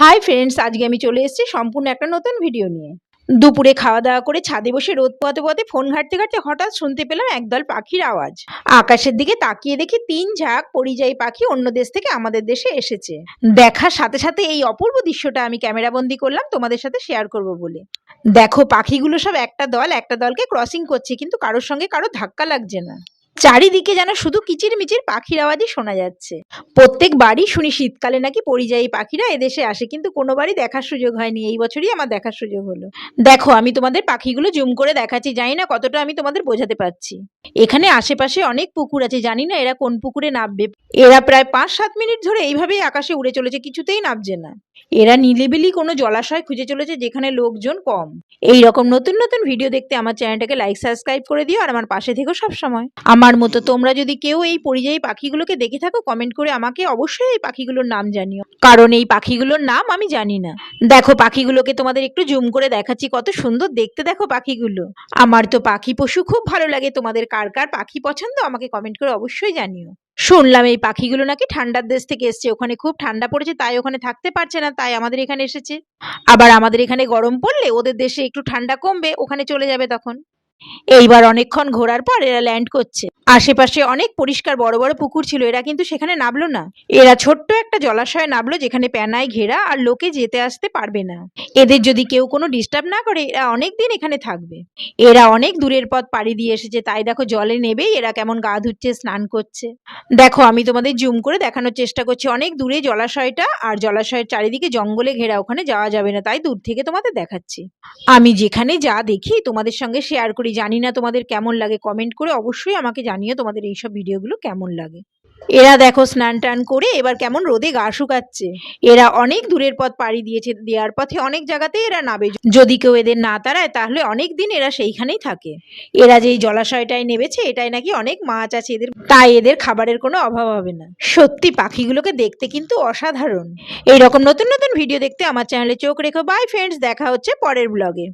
Hi friends আজকে আমি চলে এসেছি সম্পূর্ণ একটা নতুন ভিডিও নিয়ে। দুপুরে খাওয়া দাওয়া করে ছাদে বসে রোদ পোয়াতে পোয়াতে ফোন ঘাঁটতে ঘাঁটতে হঠাৎ শুনতে পেলাম একদল পাখির আওয়াজ। আকাশের দিকে তাকিয়ে দেখি তিন ঝাঁক পরিযায়ী পাখি অন্য দেশ থেকে আমাদের দেশে এসেছে। দেখার সাথে সাথে এই অপূর্ব দৃশ্যটা আমি ক্যামেরাবন্দি করলাম, তোমাদের সাথে শেয়ার করব বলে। দেখো, পাখিগুলো সব একটা দল, একটা দলকে ক্রসিং করছে, কিন্তু কারোর সঙ্গে কারও ধাক্কা লাগছে না। চারিদিকে যেন শুধু কিচির মিচির পাখির আওয়াজই শোনা যাচ্ছে। প্রত্যেক বাড়ি শুনি শীতকালে নাকি পরিযায়ী পাখিরা এদেশে আসে, কিন্তু কোনো বাড়ি দেখার সুযোগ হয়নি। এই বছরই আমার দেখার সুযোগ হলো। দেখো, আমি তোমাদের পাখিগুলো জুম করে দেখাচ্ছি। জানি না কতটা আমি তোমাদের বোঝাতে পারছি। এখানে আশেপাশে অনেক পুকুর আছে। জানি না এরা কোন পুকুরে নামবে। এরা প্রায় পাঁচ সাত মিনিট ধরে এইভাবেই আকাশে উড়ে চলেছে। কিছুতেই নামছে না। এরা নিলিবিলি কোনো জলাশয় খুঁজে চলেছে যেখানে লোকজন কম। এই রকম নতুন নতুন ভিডিও দেখতে আমার চ্যানেলটাকে লাইক সাবস্ক্রাইব করে দিও আর আমার পাশে থেকো সব সময় আমার মতো। তোমরা যদি কেউ এই পরিযায়ী পাখিগুলোকে দেখে থাকো কমেন্ট করে আমাকে অবশ্যই এই পাখিগুলোর নাম জানিও। কারণ এই পাখিগুলোর নাম আমি জানি না। দেখো পাখিগুলোকে তোমাদের একটু জুম করে দেখাচ্ছি, কত সুন্দর দেখতে দেখো পাখিগুলো। আমার তো পাখি পশু খুব ভালো লাগে, তোমাদের কার কার পাখি পছন্দ আমাকে কমেন্ট করে অবশ্যই জানিও। শুনলাম এই পাখিগুলো নাকি ঠান্ডার দেশ থেকে এসছে, ওখানে খুব ঠান্ডা পড়েছে, তাই ওখানে থাকতে পারছে না, তাই আমাদের এখানে এসেছে। আবার আমাদের এখানে গরম পড়লে ওদের দেশে একটু ঠান্ডা কমবে, ওখানে চলে যাবে তখন। এইবার অনেকক্ষণ ঘোরার পর এরা ল্যান্ড করছে। আশেপাশে অনেক পরিষ্কার বড় বড় পুকুর ছিল, এরা কিন্তু সেখানে নামলো না। এরা ছোট্ট একটা জলাশয়ে নামলো, যেখানে প্যানায় ঘেরা আর লোকে যেতে আসতে পারবে না। এদের যদি কেউ কোনো ডিস্টার্ব না করে, এরা অনেক দিন এখানে থাকবে। এরা অনেক দূরের পথ পাড়ি দিয়ে এসেছে, তাই দেখো জলে নেবেই, এরা কেমন গা ধুচ্ছে, স্নান করছে। দেখো, আমি তোমাদের জুম করে দেখানোর চেষ্টা করছি, অনেক দূরে জলাশয়টা আর জলাশয়ের চারিদিকে জঙ্গলে ঘেরা, ওখানে যাওয়া যাবে না, তাই দূর থেকে তোমাদের দেখাচ্ছি। আমি যেখানে যা দেখি, তোমাদের সঙ্গে শেয়ার করি। জানি না তোমাদের কেমন লাগে কমেন্ট করে অবশ্যই আমাকে জানিও তোমাদের এইসব ভিডিওগুলো কেমন লাগে। এরা দেখো স্নান টান করে এবার কেমন রোদে গা শুকাচ্ছে। এরা অনেক দূরের পথ পাড়ি দিয়েছে, দেওয়ার পথে অনেক জায়গাতেই এরা নাবে যদি কেউ এদের না তাড়ায়, তাহলে অনেক দিন এরা সেইখানেই থাকে। এরা যেই জলাশয়টায় নেমেছে, এটাই নাকি অনেক মাছ আছে এদের, তাই এদের খাবারের কোনো অভাব হবে না। সত্যি, পাখিগুলোকে দেখতে কিন্তু অসাধারণ। এইরকম নতুন নতুন ভিডিও দেখতে আমার চ্যানেলে চোখ রেখো। বাই ফ্রেন্ডস দেখা হচ্ছে পরের ব্লগে